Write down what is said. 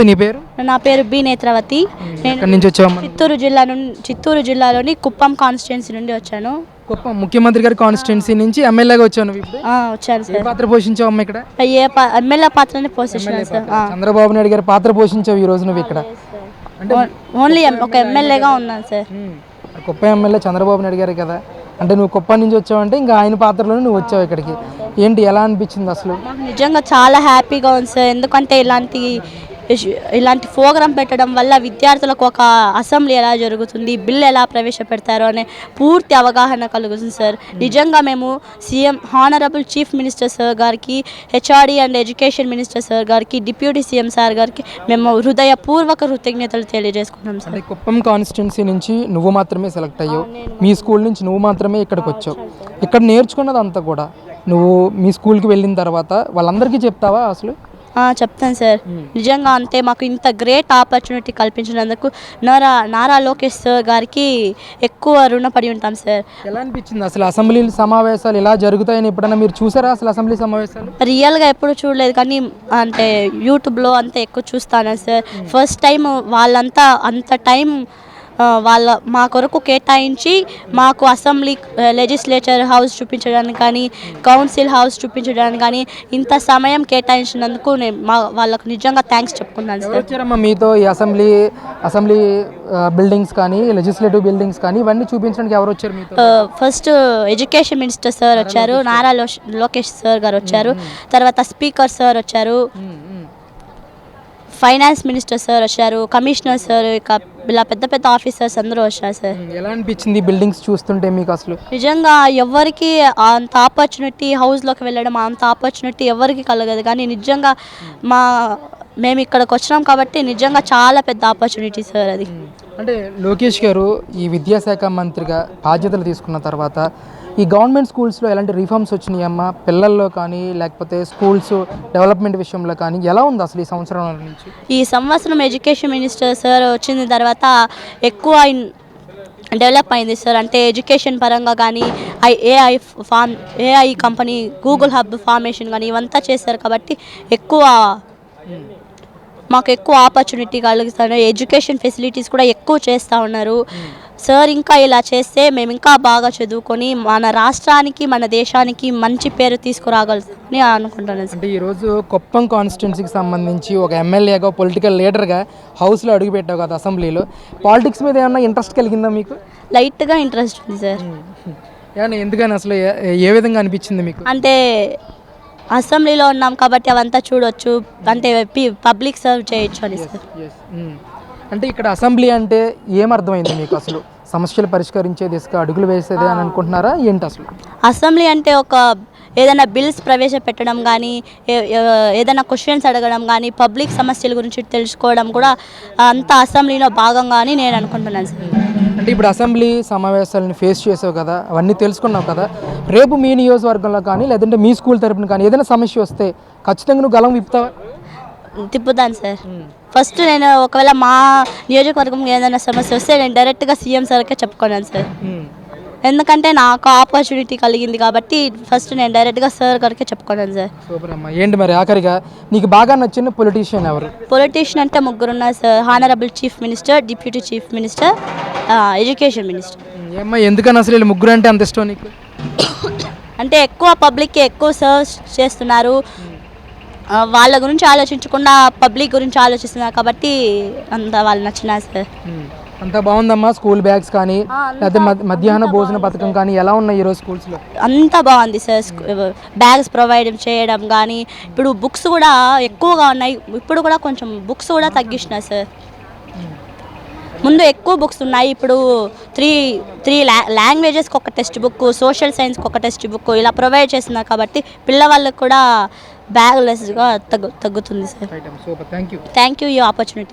నమస్తే నీ పేరు? నా పేరు బి నేత్రవతి. నేను నుంచి చిత్తూరు జిల్లా నుండి చిత్తూరు జిల్లాలోని కుప్పం కాన్స్టిట్యున్సీ నుండి వచ్చాను. గొప్ప ముఖ్యమంత్రి గారి కాన్స్టిట్యున్సీ నుంచి ఎమ్మెల్యేగా వచ్చావు వచ్చాను ఏ సార్. పాత్ర పోషించావమ్మా ఇక్కడ? ఏ ఎమ్మెల్యే పాత్రని పోషిస్తున్నాను సార్. చంద్రబాబు నాయుడు గారి పాత్ర పోషించావు ఈ రోజు నువ్వు ఇక్కడ. అంటే ఓన్లీ ఒక ఎమ్మెల్యేగా ఉన్నాను సార్. కుప్ప ఎమ్మెల్యే చంద్రబాబు నాయుడు గారు కదా. అంటే నువ్వు కుప్ప నుంచి వచ్చావంటే ఇంకా ఆయన పాత్రలోనే నువ్వు వచ్చావు ఇక్కడికి. ఏంటి ఎలా అనిపించింది అసలు? నిజంగా చాలా హ్యాపీగా ఉంది సార్. ఎందుకంటే ఇలాంటి ఇలాంటి ప్రోగ్రాం పెట్టడం వల్ల విద్యార్థులకు ఒక అసెంబ్లీ ఎలా జరుగుతుంది బిల్ ఎలా ప్రవేశపెడతారో అనే పూర్తి అవగాహన కలుగుతుంది సార్. నిజంగా మేము CM honourable chief minister sir గారికి HRD and education minister sir గారికి డిప్యూటీ సీఎం సార్ గారికి మేము హృదయపూర్వక కృతజ్ఞతలు తెలియజేసుకున్నాం సార్. కుప్పం కాన్స్టిట్యున్సీ నుంచి నువ్వు మాత్రమే సెలెక్ట్ అయ్యావు. మీ స్కూల్ నుంచి నువ్వు మాత్రమే ఇక్కడికి వచ్చావు. ఇక్కడ నేర్చుకున్నది అంతా కూడా నువ్వు మీ స్కూల్కి వెళ్ళిన తర్వాత వాళ్ళందరికీ చెప్తావా అసలు? చెప్తాను సార్. నిజంగా అంతే మాకు ఇంత గ్రేట్ ఆపర్చునిటీ కల్పించినందుకు నారా నారా లోకేష్ సార్ గారికి ఎక్కువ రుణపడి ఉంటాం సార్. ఎలా అనిపించింది అసలు అసెంబ్లీ సమావేశాలు ఇలా జరుగుతాయని ఎప్పుడైనా మీరు చూసారా అసలు అసెంబ్లీ సమావేశాలు? రియల్గా ఎప్పుడు చూడలేదు కానీ అంటే యూట్యూబ్లో అంతా ఎక్కువ చూస్తాను సార్. ఫస్ట్ టైం వాళ్ళంతా అంత టైం వాళ్ళ మా కొరకు కేటాయించి మాకు అసెంబ్లీ లెజిస్లేచర్ హౌస్ చూపించడానికి కానీ కౌన్సిల్ హౌస్ చూపించడానికి కానీ ఇంత సమయం కేటాయించినందుకు నేను మా వాళ్ళకు నిజంగా థ్యాంక్స్ చెప్పుకున్నాను సార్. వచ్చారమ్మా మీతో ఈ అసెంబ్లీ అసెంబ్లీ బిల్డింగ్స్ కానీ లెజిస్లేటివ్ బిల్డింగ్స్ కానీ ఇవన్నీ చూపించడానికి ఎవరు వచ్చారు ఫస్ట్ ఎడ్యుకేషన్ మినిస్టర్ సార్ వచ్చారు నారా లోకేష్ సార్ గారు వచ్చారు తర్వాత స్పీకర్ సార్ వచ్చారు ఫైనాన్స్ మినిస్టర్ సార్ వచ్చారు కమిషనర్ సార్ ఇక ఇలా పెద్ద పెద్ద ఆఫీసర్స్ అందరూ వచ్చారు సార్. ఎలా అనిపించింది బిల్డింగ్స్ చూస్తుంటే మీకు అసలు? నిజంగా ఎవరికి అంత ఆపర్చునిటీ హౌస్లోకి వెళ్ళడం అంత ఆపర్చునిటీ ఎవరికి కలగదు. కానీ నిజంగా మా మేము ఇక్కడికి వచ్చినాం కాబట్టి నిజంగా చాలా పెద్ద ఆపర్చునిటీ సార్ అది. అంటే లోకేష్ గారు ఈ విద్యాశాఖ మంత్రిగా బాధ్యతలు తీసుకున్న తర్వాత ఈ గవర్నమెంట్ స్కూల్స్లో ఎలాంటి రిఫార్మ్స్ వచ్చినాయమ్మా? పిల్లల్లో కానీ లేకపోతే స్కూల్స్ డెవలప్మెంట్ విషయంలో కానీ ఎలా ఉంది అసలు ఈ సంవత్సరం నుంచి? ఈ సంవత్సరం ఎడ్యుకేషన్ మినిస్టర్ సార్ వచ్చిన తర్వాత ఎక్కువ డెవలప్ అయింది సార్. అంటే ఎడ్యుకేషన్ పరంగా కానీ I AI farm AI company Google hub formation కానీ ఇవంతా చేశారు కాబట్టి ఎక్కువ మాకు ఎక్కువ ఆపర్చునిటీ కలుగుతాను. ఎడ్యుకేషన్ ఫెసిలిటీస్ కూడా ఎక్కువ చేస్తూ ఉన్నారు. సార్ ఇంకా ఇలా చేస్తే మేము ఇంకా బాగా చదువుకొని మన రాష్ట్రానికి మన దేశానికి మంచి పేరు తీసుకురాగలుగుతామని అనుకుంటున్నాను అంటే ఈరోజు కుప్పం కాన్స్టిట్యున్సీకి సంబంధించి ఒక ఎమ్మెల్యేగా పొలిటికల్ లీడర్గా హౌస్లో అడుగుపెట్టావు కదా అసెంబ్లీలో. పాలిటిక్స్ మీద ఏమన్నా ఇంట్రెస్ట్ కలిగిందా మీకు? లైట్గా ఇంట్రెస్ట్ ఉంది సార్ ఎందుకని అసలు ఏ- ఏ విధంగా అనిపించింది మీకు? అంటే అసెంబ్లీలో ఉన్నాం కాబట్టి అవంతా చూడొచ్చు. అంటే పబ్లిక్ సర్వ్ చేయొచ్చు అని సార్. మ్మ్. అంటే ఇక్కడ అసెంబ్లీ అంటే ఏమర్థమైంది మీకు అసలు? సమస్యలు పరిష్కరించే దిశగా అడుగులు వేసేదే అని అనుకుంటున్నారా? ఏంటి అసలు? అసెంబ్లీ అంటే ఒక ఏదైనా బిల్స్ ప్రవేశపెట్టడం కానీ ఏదైనా క్వశ్చన్స్ అడగడం కానీ పబ్లిక్ సమస్యల గురించి తెలుసుకోవడం కూడా అంత అసెంబ్లీలో భాగంగా అని నేను అనుకుంటున్నాను సార్. అంటే ఇప్పుడు అసెంబ్లీ సమావేశాలను ఫేస్ చేసావు కదా అవన్నీ తెలుసుకున్నావు కదా రేపు మీ నియోజకవర్గంలో కానీ లేదంటే మీ స్కూల్ తరపున కానీ ఏదైనా సమస్య వస్తే ఖచ్చితంగా నువ్వు గలం విప్పుతావా? తిప్పుతాను సార్. ఫస్ట్ నేను ఒకవేళ మా నియోజకవర్గం ఏదైనా సమస్య వస్తే నేను డైరెక్ట్గా సీఎం సార్కే చెప్పుకున్నాను సార్. ఎందుకంటే నాకు ఆపర్చునిటీ కలిగింది కాబట్టి ఫస్ట్ నేను డైరెక్ట్గా సార్ గారికి చెప్పుకున్నాను సార్. సూపర్ అమ్మా ఏంటి మరి ఆఖరిగా? నీకు బాగా నచ్చిన పొలిటీషియన్ ఎవరు? పొలిటీషియన్ అంటే ముగ్గురు ఉన్నారు sir. Honourable chief minister deputy chief minister education minister. ఏమ్మా ఎందుకని అసలు వీళ్ళు ముగ్గురు అంటే అంత ఇష్టం నీకు? అంటే ఎక్కువ పబ్లిక్కి ఎక్కువ సర్వ్ చేస్తున్నారు. వాళ్ళ గురించి ఆలోచించకుండా పబ్లిక్ గురించి ఆలోచిస్తున్నారు కాబట్టి అంత వాళ్ళు నచ్చినారు సార్. అంతా బాగుందమ్మా స్కూల్ బ్యాగ్స్ కానీ లేకపోతే మధ్య- మధ్యాహ్న భోజన పథకం కానీ ఎలా ఉన్నాయి ఈరోజు స్కూల్స్లో? అంతా బాగుంది సార్. బ్యాగ్స్ ప్రొవైడ్ చేయడం కానీ ఇప్పుడు బుక్స్ కూడా ఎక్కువగా ఉన్నాయి. ఇప్పుడు కూడా కొంచెం బుక్స్ కూడా తగ్గించినాయి సార్. ముందు ఎక్కువ బుక్స్ ఉన్నాయి. ఇప్పుడు త్రీ త్రీ లా లాంగ్వేజెస్కి ఒక టెక్స్ట్ బుక్ సోషల్ సైన్స్కి ఒక టెక్స్ట్ బుక్ ఇలా ప్రొవైడ్ చేస్తున్నారు కాబట్టి పిల్లవాళ్ళకి కూడా బ్యాగ్ లెస్గా తగ్గు తగ్గుతుంది sir thank you thank you ఈ ఆపర్చునిటీ